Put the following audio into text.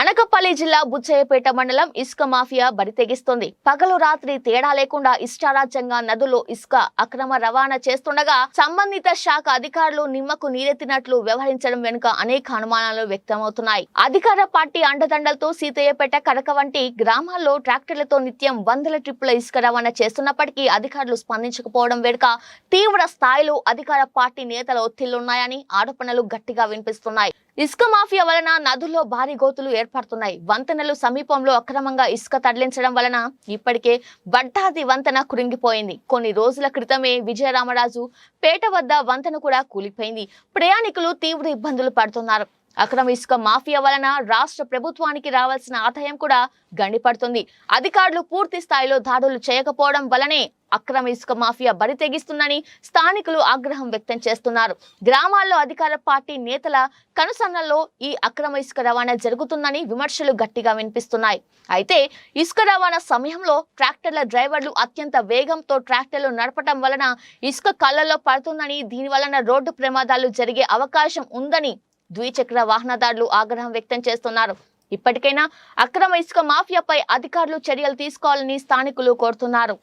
అనకపల్లి జిల్లా బుచ్చయ్యపేట మండలం ఇసుక మాఫియా బరితెగిస్తుంది పగలు రాత్రి తేడా లేకుండా ఇష్టారాజ్యంగా నదులు ఇసుక అక్రమ రవాణా చేస్తుండగా సంబంధిత శాఖ అధికారులు నిమ్మకు నీరెత్తినట్లు వ్యవహరించడం వెనుక అనేక అనుమానాలు వ్యక్తమవుతున్నాయి. అధికార పార్టీ అండదండలతో సీతయ్యపేట కడక వంటి గ్రామాల్లో ట్రాక్టర్లతో నిత్యం వందల ట్రిప్పుల ఇసుక రవాణా చేస్తున్నప్పటికీ అధికారులు స్పందించకపోవడం వెనుక తీవ్ర స్థాయిలో అధికార పార్టీ నేతల ఒత్తిళ్ళున్నాయని ఆరోపణలు గట్టిగా వినిపిస్తున్నాయి. ఇసుక మాఫియా వలన నదుల్లో భారీ గోతులు ఏర్పడుతున్నాయి. వంతెనలు సమీపంలో అక్రమంగా ఇసుక తరలించడం వలన ఇప్పటికే బడ్డాది వంతెన కురింగిపోయింది. కొన్ని రోజుల క్రితమే విజయరామరాజు పేట వద్ద వంతెన కూడా కూలిపోయింది. ప్రయాణికులు తీవ్ర ఇబ్బందులు పడుతున్నారు. అక్రమ ఇసుక మాఫియా వలన రాష్ట్ర ప్రభుత్వానికి రావాల్సిన ఆదాయం కూడా గండిపడుతుంది. అధికారులు పూర్తి స్థాయిలో దాడులు చేయకపోవడం వలనే అక్రమ ఇసుక మాఫియా బరి తెగిస్తుందని స్థానికులు ఆగ్రహం వ్యక్తం చేస్తున్నారు. గ్రామాల్లో అధికార పార్టీ నేతల కనుసన్నల్లో ఈ అక్రమ ఇసుక రవాణా జరుగుతుందని విమర్శలు గట్టిగా వినిపిస్తున్నాయి. అయితే ఇసుక రవాణా సమయంలో ట్రాక్టర్ల డ్రైవర్లు అత్యంత వేగంతో ట్రాక్టర్లు నడపడం వలన ఇసుక కళ్ళల్లో పడుతుందని దీని వలన రోడ్డు ప్రమాదాలు జరిగే అవకాశం ఉందని ద్విచక్ర వాహనదారులు ఆగ్రహం వ్యక్తం చేస్తున్నారు. ఇప్పటికైనా అక్రమ ఇసుక మాఫియాపై అధికారులు చర్యలు తీసుకోవాలని స్థానికులు కోరుతున్నారు.